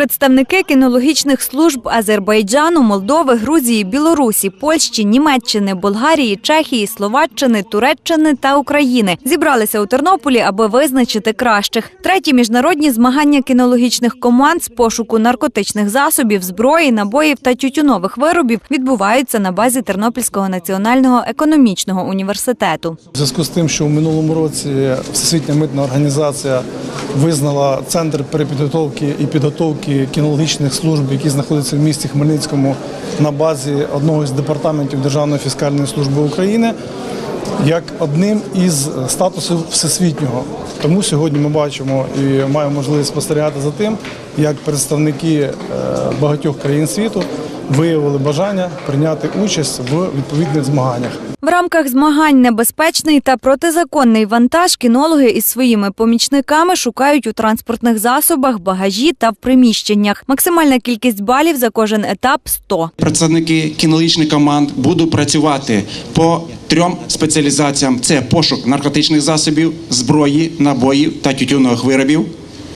Представники кінологічних служб Азербайджану, Молдови, Грузії, Білорусі, Польщі, Німеччини, Болгарії, Чехії, Словаччини, Туреччини та України зібралися у Тернополі, аби визначити кращих. Треті міжнародні змагання кінологічних команд з пошуку наркотичних засобів, зброї, набоїв та тютюнових виробів відбуваються на базі Тернопільського національного економічного університету. У зв'язку з тим, що в минулому році Всесвітня митна організація визнала центр перепідготовки і підготовки кінологічних служб, які знаходяться в місті Хмельницькому на базі одного з департаментів Державної фіскальної служби України, як одним із статусів всесвітнього. Тому сьогодні ми бачимо і маємо можливість спостерігати за тим, як представники е, багатьох країн світу виявили бажання прийняти участь в відповідних змаганнях. В рамках змагань небезпечний та протизаконний вантаж кінологи із своїми помічниками шукають у транспортних засобах, багажі та в приміщеннях. Максимальна кількість балів за кожен етап 100. Представники кінологічних команд будуть працювати по трьом спеціалізаціям: це пошук наркотичних засобів, зброї, набоїв та тютюнових виробів.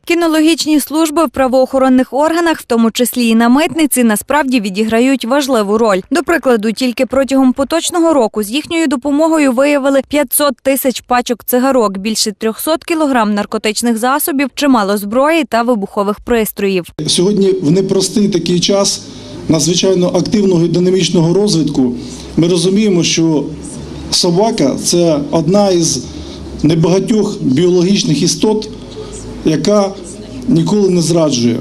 Кінологічні служби в правоохоронних органах, в тому числі і на митниці, насправді відіграють важливу роль. До прикладу, тільки протягом поточного року з їхньою допомогою виявили 500 тисяч пачок цигарок, більше 300 кілограм наркотичних засобів, чимало зброї та вибухових пристроїв. Сьогодні в непростий такий час надзвичайно активного і динамічного розвитку ми розуміємо, що собака це одна із небагатьох біологічних істот, яка ніколи не зраджує.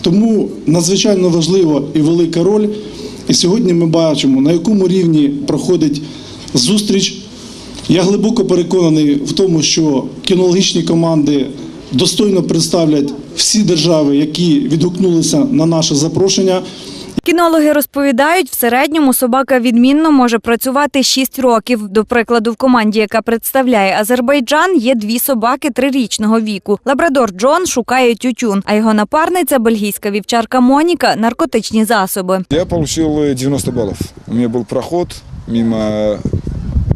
Тому надзвичайно важлива і велика роль. І сьогодні ми бачимо, на якому рівні проходить зустріч. Я глибоко переконаний в тому, що кінологічні команди достойно представлять всі держави, які відгукнулися на наше запрошення. Кінологи розповідають, в середньому собака відмінно може працювати 6 років. До прикладу, в команді, яка представляє Азербайджан, є дві собаки трирічного віку. Лабрадор Джон шукає тютюн, а його напарниця, бельгійська вівчарка Моніка наркотичні засоби. Я получил э, 90 баллов. У меня был проход мимо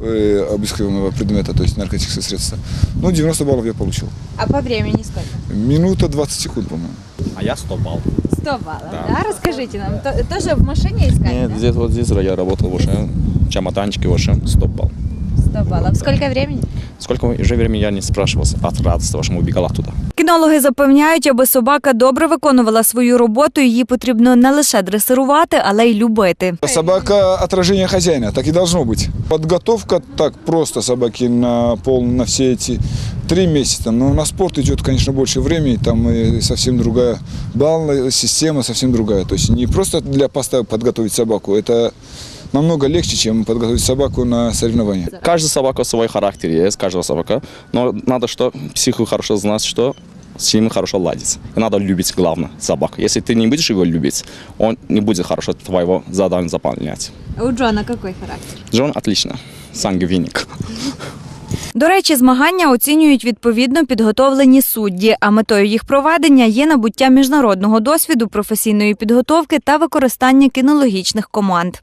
э, обыскиваемого предмета, то есть наркотические средства. Ну, 90 баллов я получил. А по времени сколько? Минута 20 секунд, по-моему. А я 100 баллов. 100 баллов, да? Расскажите нам, то- тоже в машине искали, Нет, да? здесь вот здесь я работал уже, чемоданчики 100 баллов. 100 баллов. Сколько времени? Сколько уже времени я не спрашивался от радости вашему убегала туда. Кінологи запевняють, аби собака добре виконувала свою роботу, її потрібно не лише дресирувати, але й любити. Собака отражение хозяина, так и должно быть. Подготовка так просто собаки на пол на все эти три месяца. Но на спорт идет, конечно, больше времени, там и совсем другая баллная система, совсем другая. То есть не просто для поста подготовить собаку, это намного легче, чем подготовить собаку на соревнования. Каждая собака свой характер есть, каждая собака. Но надо что, психу хорошо знать, что с ним хорошо ладить. И надо любить, главное, собаку. Если ты не будешь его любить, он не будет хорошо твоего задания заполнять. А у Джона какой характер? Джон отлично, сангвиник. До речі, змагання оцінюють відповідно підготовлені судді, а метою їх проведення є набуття міжнародного досвіду професійної підготовки та використання кінологічних команд.